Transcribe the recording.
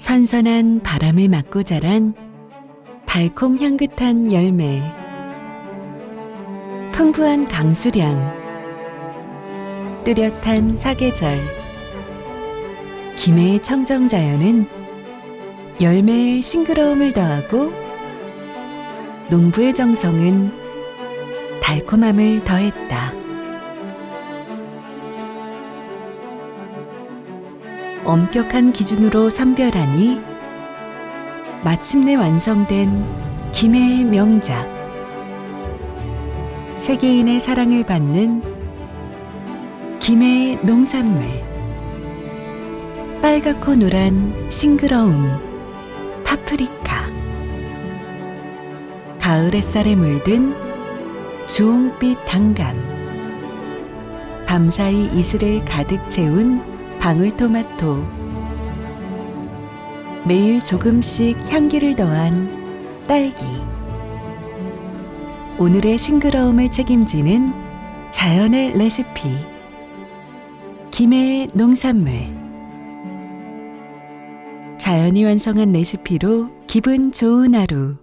선선한 바람을 맞고 자란 달콤 향긋한 열매, 풍부한 강수량, 뚜렷한 사계절, 김해의 청정자연은 열매의 싱그러움을 더하고 농부의 정성은 달콤함을 더했다. 엄격한 기준으로 선별하니 마침내 완성된 김해의 명작. 세계인의 사랑을 받는 김해의 농산물. 빨갛고 노란 싱그러움. 파프리카. 가을 햇살에 물든 주홍빛 당감. 밤사이 이슬을 가득 채운 방울토마토. 매일 조금씩 향기를 더한 딸기. 오늘의 싱그러움을 책임지는 자연의 레시피. 김해의 농산물. 자연이 완성한 레시피로 기분 좋은 하루.